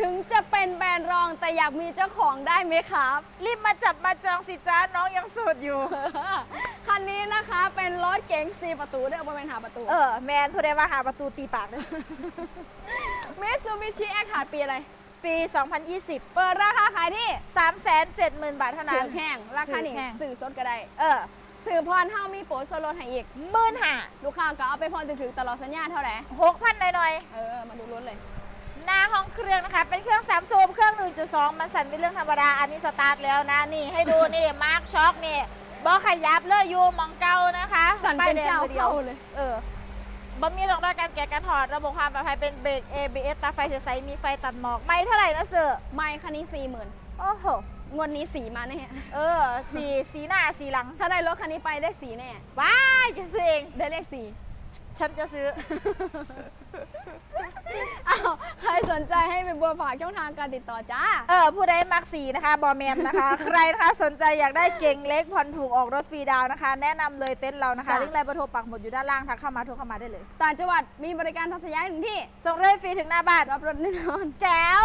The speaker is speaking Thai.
ถึงจะเป็นแบรนด์รองแต่อยากมีเจ้าของได้ไหมครับ รีบมาจับมาจองสิจ้าน้องยังโสดอยู่ คันนี้นะคะเป็นรถเก๋ง4ประตูเด้อบ่เป็นหาประตูเออ แมนผู้ใดว่าหาประตูตีปากเลยมิซูบิชิแอคขาดปีอะไร ปี 2020 เปิดราคาขายที่370,000 บาทเท่าถืนั้น อแห้งราคานี่ถือแห้ง สื่อสดก็ได้เออสื่อพรเท่ามีโปรโซโลให้อีก หมื่นหาลูกค้าก็เอาไปพรถึงๆตลอดสัญญาเท่าไหร่หกพันหน่อยเออ มาดูรถเลยๆหน้าห้อง เครื่องนะคะ เป็นเครื่อง3โซมเครื่อง 1.2 มันสั่นเป็นเรื่องธรรมดา อันนี้สตาร์ทแล้วนะ นี่ให้ดู นี่ มาร์คช็อคนี่บอขยับเลยอยู่มองเก้านะคะสั่นเป็นป้ยแดงเจ้าตัวดียวเข้าเลย เออบ่มีรองรับการแกะการถอด ระบบความปลอดภัยเป็นเบรก ABS ตาไฟใสๆมีไฟตัดหมอก ไม่เท่าไหร่นะเสือไม่คันนี้สี่หมื่นโอ้โหงวดนี้สีมาแน่เออ สีสีหน้าสีหลัง ถ้าได้รถคันนี้ไปได้สีแน่ว้ายจะซื้อเองได้เลขสีฉันจะซื้ออ้าวใคร สนใจให้ไปบัวฝากช่องทางการติดต่อจ้า เออผู้ใดมักสีนะคะบอแมนนะคะ ใครนะคะสนใจอยากได้เก่งเล็กผ่อนถูกออกรถฟรีดาวน์นะคะ แนะนำเลยเต็นท์เรานะคะจ้ะลิงก์ไลน์เบอร์โทรปักหมดอยู่ด้านล่างทักเข้ามาโทรเข้ามาได้เลย ต่างจังหวัดมีบริการทัศยายถึงที่ส่งเรื่อยฟรีถึงหน้าบ้านรับรถแน่นอน แจ๋ว